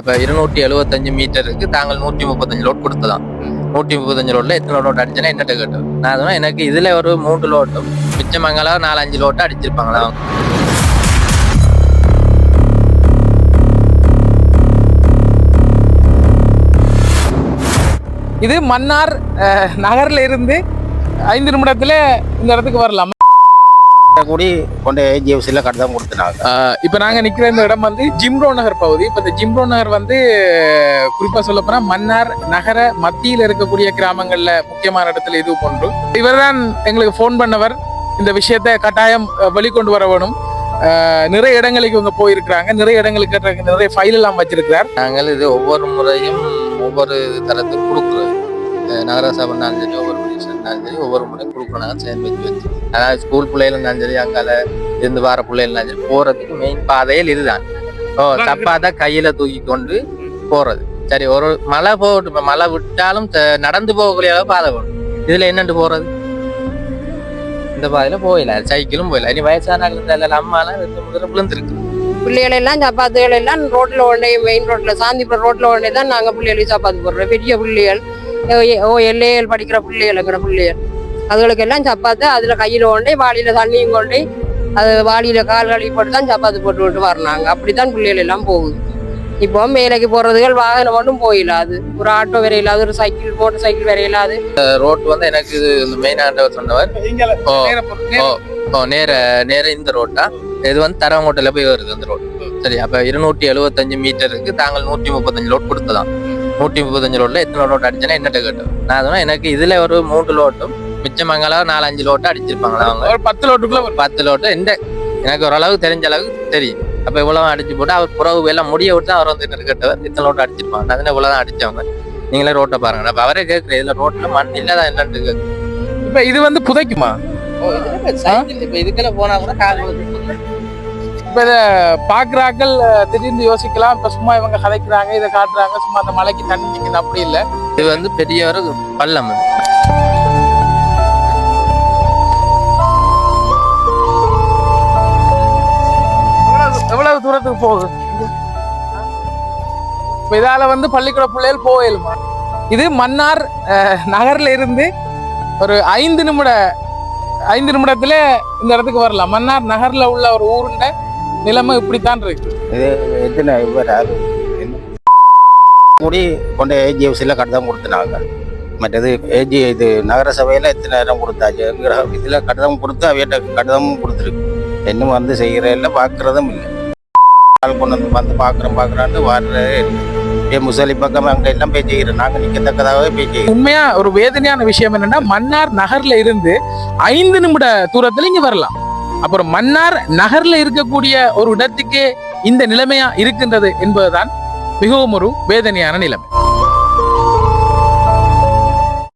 இப்போ இருநூற்றி எழுபத்தஞ்சு மீட்டருக்கு தாங்கள் நூற்றி முப்பத்தஞ்சு லோட் கொடுத்ததான் நூற்றி முப்பத்தஞ்சு லோட்டில் எத்தனை லோட் அடிச்சேன்னா என்னட்ட கேட்டு நான் சொன்னேன் எனக்கு இதில் ஒரு மூன்று லோட்டும் மிச்சமங்கலம் நாலஞ்சு லோட்டு அடிச்சிருப்பாங்களா? இது மன்னார் நகரில் இருந்து ஐந்து நிமிடத்தில் இந்த இடத்துக்கு வரலாம். கூடி கொண்டு ஜிஎஃப்சியில் கட்டணம் கொடுத்துனாங்க. இப்ப நாங்க நிக்கிற இந்த இடம் வந்து ஜிம்ரோ நகர் பகுதி. இப்ப இந்த ஜிம்ரோ நகர் வந்து அஹ், குறிப்பா சொல்ல போனா மன்னார் நகர மத்தியில இருக்கக்கூடிய கிராமங்கள்ல முக்கியமான இடத்துல இது ஒன்று. இவர்தான் எங்களுக்கு ஃபோன் பண்ணவர். இந்த விஷயத்தை கட்டாயம் வெளிக்கொண்டு வர வேணும். நிறைய இடங்களுக்கு இவங்க போயிருக்கிறாங்க. நிறைய இடங்களுக்கு நிறைய ஃபைல் எல்லாம் வச்சிருக்கிறார். நாங்கள் இது ஒவ்வொரு முறையும் ஒவ்வொரு தரத்துக்கு கொடுக்குறது அஹ் நகரசபை இருந்தாலும் சரி ஒவ்வொரு இருந்தாலும் சரி ஒவ்வொரு முறையும் நாங்கள் சேர்ந்து வச்சு வச்சு. அதாவது ஸ்கூல் பிள்ளைகள் இருந்தாலும் சரி அங்கால இருந்து வர பிள்ளைகள் இருந்தாலும் சரி போறதுக்கு மெயின் பாதையில் இதுதான். ஓ தப்பாத கையில தூக்கி கொண்டு போறது. சரி ஒரு மழை போட்டு இப்ப மழை விட்டாலும் நடந்து போகக்கூடிய அளவு பாதை வேணும் இதுல என்னண்டு போறது? இந்த பாதையில போயில சைக்கிளும் போயில இனி வயசான எல்லாம் அம்மாலாம் ரெண்டு முதல்ல விழுந்திருக்கு பிள்ளைகள் எல்லாம் சப்பாத்துகள் எல்லாம் ரோட்ல ஒன்றே மெயின் ரோட்ல சாந்திபுரம் ரோட்ல ஒன்றே தான் நாங்க பிள்ளைகளுக்கு சப்பாத்து போடுறோம். பெரிய பிள்ளைகள் ஓ- ஓ எல்ஏஎல் படிக்கிற பிள்ளைகள் இருக்கிற பிள்ளைகள். அதுகளுக்கு எல்லாம் சப்பாத்து அதுல கையில கொண்டே வாளியில தண்ணியும் கொண்டே அது வாளியில கால் கழுவி போட்டு தான் சப்பாத்து போட்டு விட்டு வரணாங்க அப்படித்தான் பிள்ளைகள் எல்லாம் போகுது. இப்போ வேலைக்கு போறதுகள் வாகனம் மட்டும் போயிடாது ஒரு ஆட்டோ வேற இல்லாது ஒரு சைக்கிள் மோட்டர் சைக்கிள் வேற இல்லாது ரோட் வந்து எனக்கு இது இந்த மெயின் ஆண்டவர் சொன்னவர். ஓ ஓ ஓ நேர நேர இந்த ரோட்டா இது வந்து தரவங்கோட்டையில போய் வருது அந்த ரோட் சரி அப்ப இருநூற்றி எழுபத்தஞ்சு மீட்டருக்கு தாங்கள் நூற்றி முப்பத்தஞ்சு லோட் கொடுத்ததாம். நூற்றி முப்பத்தஞ்சு லோட்ல எத்தனை லோட் அடிச்சேன்னா என்னட்ட கேட்டது நான் சொன்னேன் எனக்கு இதுல ஒரு மூன்று லோட்டும் மிச்சமங்கலம் நாலஞ்சு லோட்டு அடிச்சிருப்பாங்களா அவங்க? ஒரு பத்து லோட்டுக்குள்ள ஒரு பத்து லோட்டு இந்த எனக்கு ஓரளவு தெரிஞ்ச அளவுக்கு தெரியும். அப்ப இவ்வளவு அடிச்சு போட்டு அவர் புறவு எல்லாம் முடிய விட்டு தான் அவர் வந்து கேட்டவர் இத்தனை லோட்டு அடிச்சிருப்பாங்க. நான் இவ்வளவுதான் அடிச்சவங்க. நீங்களே ரோட்டை பாருங்க. அப்ப அவரே கேட்குறேன் இதுல ரோட்ல மண் இல்லாத என்னன்னு கேட்குறேன் இப்ப இது வந்து புதைக்குமா? இப்ப இதுக்கெல்லாம் போனா கூட கால். இப்ப இத பாக்குறாக்கள் அஹ், திடீர்னு யோசிக்கலாம். இப்ப சும்மா இவங்க கதைக்கிறாங்க இதை காட்டுறாங்க சும்மா அந்த மலைக்கு தண்ணி நிக்குது அப்படி இல்ல. இது வந்து பெரிய ஒரு பள்ளம். எவ்வளவு- தூரத்துக்கு போகுது? இப்ப இதால வந்து பள்ளிக்கூட பிள்ளைகள் போயிலுமா இது மன்னார் நகர்ல இருந்து ஒரு ஐந்து நிமிட ஐந்து நிமிடத்துல இந்த இடத்துக்கு வரலாம். மன்னார் நகர்ல உள்ள ஒரு ஊருண்ட நிலைமை இப்படித்தான் இருக்கு. இது எத்தனை? கூடி கொண்டு ஜிஎஃப்சியில் கட்டணம் கொடுத்துனாங்க. மற்றது ஏஜி இது நகர சபையில் எத்தனை நேரம் கொடுத்தாச்சு இதில் கட்டணம் கொடுத்து அவையிட்ட கட்டணமும் கொடுத்துருக்கு. இன்னும் வந்து செய்கிற இல்லை பார்க்குறதும் இல்லை. ஆள் கொண்டு வந்து வந்து பார்க்குறோம் பார்க்குறான்னு இல்லை. ஏ முசலி பக்கம் அங்கே எல்லாம் போய் செய்கிறோம் நாங்கள் நிற்கத்தக்கதாகவே போய் செய்கிறோம் உண்மையா ஒரு வேதனையான விஷயம் என்னன்னா மன்னார் நகர்ல இருந்து ஐந்து நிமிட தூரத்துல இங்க வரலாம். அப்புறம் மன்னார் நகர்ல இருக்கக்கூடிய ஒரு இடத்துக்கே இந்த நிலைமையா இருக்கின்றது என்பதுதான் மிகவும் ஒரு வேதனையான நிலைமை.